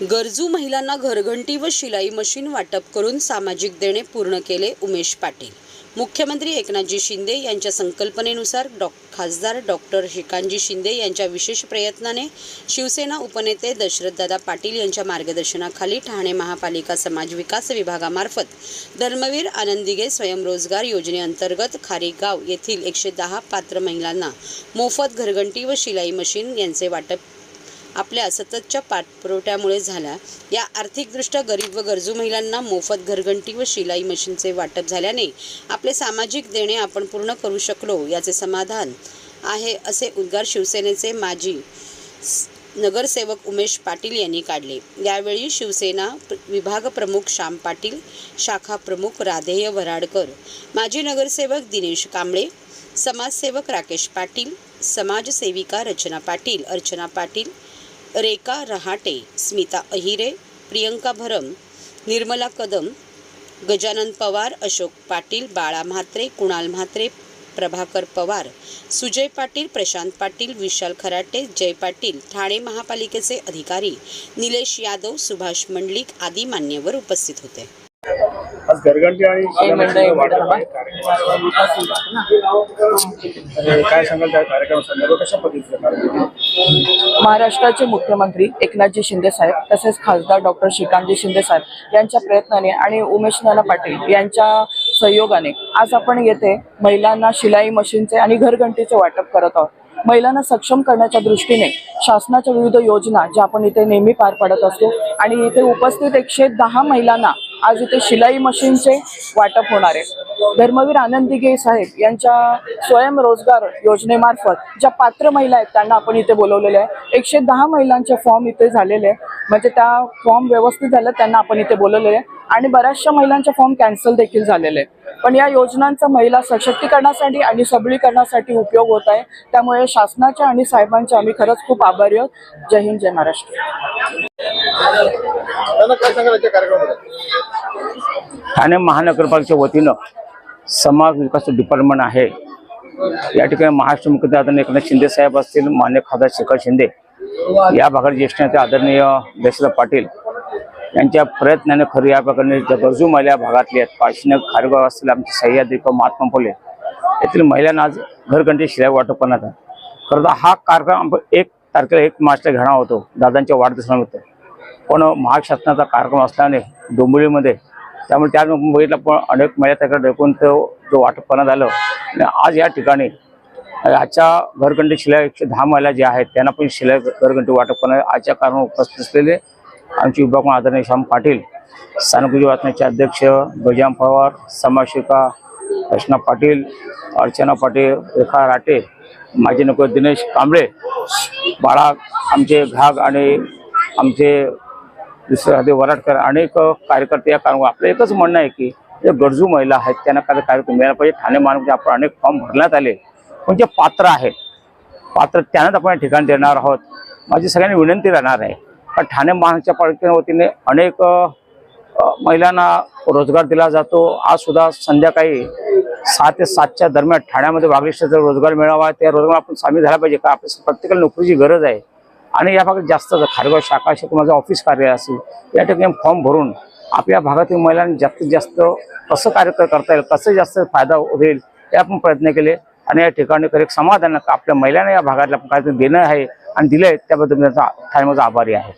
गरजू महिलांना घरघंटी व शिलाई मशीन वाटप करून सामाजिक देणे पूर्ण केले उमेश पाटील. मुख्यमंत्री एकनाथजी शिंदे यांच्या संकल्पनेनुसार डॉ खासदार डॉक्टर श्रीकांतजी शिंदे यांच्या विशेष प्रयत्नाने शिवसेना उपनेते दशरथदादा पाटील यांच्या मार्गदर्शनाखाली ठाणे महापालिका समाज विकास विभागामार्फत धर्मवीर आनंदिगे स्वयंरोजगार योजनेअंतर्गत खारीगाव येथील एकशे दहा पात्र महिलांना मोफत घरघंटी व शिलाई मशीन यांचे वाटप आपल्या सततच्या पाठपुरवठ्यामुळे झाला. या आर्थिकदृष्ट्या गरीब व गरजू महिलांना मोफत घरघंटी व शिलाई मशीनचे वाटप झाल्याने आपले सामाजिक देणे आपण पूर्ण करू शकलो याचे समाधान आहे असे उद्गार शिवसेनेचे माजी नगरसेवक उमेश पाटील यांनी काढले. यावेळी शिवसेना प्र- विभाग प्रमुख श्याम पाटील शाखा प्रमुख राधेय वराडकर माजी नगरसेवक दिनेश कांबळे समाजसेवक राकेश पाटील समाजसेविका रचना पाटील अर्चना पाटील रेखा रहाटे स्मिता अहिरे प्रियंका भरम निर्मला कदम गजानन पवार अशोक पाटील बाळा म्हात्रे कुणाल म्हात्रे प्रभाकर पवार सुजय पाटील प्रशांत पाटील विशाल खराटे जय पाटील ठाणे महापालिकेचे अधिकारी निलेश यादव सुभाष मंडलिक आदी मान्यवर उपस्थित होते. काय सांगाल त्या कार्यक्रमासंदर्भ कशा पद्धतीचा? कार्यक्रम महाराष्ट्राचे मुख्यमंत्री एकनाथजी शिंदे साहेब तसेच खासदार डॉक्टर श्रीकांतजी शिंदे साहेब यांच्या प्रयत्नाने आणि उमेश नाना पाटील यांच्या सहयोगाने आज आपण येथे महिलांना शिलाई मशीनचे आणि घरघंटीचे वाटप करत आहोत. महिलांना सक्षम करण्याच्या दृष्टीने शासनाच्या विविध योजना ज्या आपण इथे नेहमी पार पाडत असतो आणि इथे उपस्थित एकशे दहा महिलांना आज इथे शिलाई मशीनचे वाटप होणार आहे. धर्मवीर आनंदिगे साहेब यांच्या स्वयंरोजगार योजनेमार्फत ज्या पात्र महिला आहेत त्यांना आपण इथे बोलवलेले आहे. एकशे दहा महिलांचे फॉर्म इथे झालेले आहे. म्हणजे त्या फॉर्म व्यवस्थित झाले त्यांना आपण इथे बोलवलेले आहे. आणि बऱ्याचशा महिलांचे फॉर्म कॅन्सल देखील झालेले आहे पण या योजनांचा महिला सशक्तीकरणासाठी आणि सबलीकरणासाठी उपयोग होत आहे. त्यामुळे शासनाच्या आणि साहेबांचे आम्ही खरंच खूप आभारी आहोत. जय हिंद जय महाराष्ट्र. ठाणे महानगरपालिकेच्या वतीनं समाज विकास डिपार्टमेंट आहे. या ठिकाणी महाराष्ट्र मुख्यमंत्री आदरणीय एकनाथ शिंदे साहेब असतील मान्य खासदार शेखर शिंदे या भागात ज्येष्ठ नेते आदरणीय दशरथ पाटील यांच्या प्रयत्नाने खरं या प्रकारे गरजू महिला भागातली भागातल्या आहेत. पाचशे खारगाव असतील आमचे सह्याद्री किंवा महात्मा फुले. येथील महिलांना आज घरघंटी शिलाई वाटप करण्यात आलं खरं तर हा कार्यक्रम आपण एक तारखेला एक मार्चला घेणार होतो. दादांच्या वाढदिवसानिमित्त. पण महाशासनाचा कार्यक्रम असल्याने डोंबिवलीमध्ये त्यामुळे त्या मुंबईला पण अनेक महिला त्याकडे तो जो वाटपणा झालं आणि आज या ठिकाणी आजच्या घरघंटी शिला एकशे दहा महिला ज्या आहेत त्यांना पण शिलाई घरघंटी वाटपणा आजच्या कारण उपस्थित असलेले आमचे विभाग आदरणीय श्याम पाटील स्थानिक वाचनाचे अध्यक्ष गजाम पवार समाशिका रचना पाटील अर्चना पाटील रेखा राटे माजी नको दिनेश कांबळे बाळा आमचे घाग आणि आमचे दुसरे वराडकर अनेक कार्यकर्ते या कारण आपलं एकच म्हणणं आहे की जे गरजू महिला आहेत त्यांना काय कार्यक्रम मिळाला पाहिजे. ठाणे महानगरचे आपण अनेक फॉर्म भरण्यात आले. पण जे पात्र आहेत पात्र त्यांनाच आपण ठिकाण देणार आहोत. माझी सगळ्यांनी विनंती राहणार आहे. का ठाणे महानगरपालिकेच्या वतीने अनेक महिलांना रोजगार दिला जातो. आज सुद्धा संध्याकाळी सहा ते सातच्या दरम्यान ठाण्यामध्ये वागलिष्ठाचा रोजगार मिळावा त्या रोजगार आपण सामील झाला पाहिजे. का आपल्या प्रत्येकाला नोकरीची गरज आहे. आणि या भागात जास्त खारगाव शाखा असेल माझं ऑफिस कार्य असेल या ठिकाणी फॉर्म भरून आपल्या भागातील महिलांनी जास्तीत जास्त कसं कार्य करता येईल कसं जास्त फायदा होईल हे आपण प्रयत्न केले. आणि या ठिकाणी एक समाधान आपल्या महिलांना या भागातल्या कार्यक्रम देणं आहे आणि दिलं आहे त्याबद्दल मी त्याचा माझा आभारी आहे.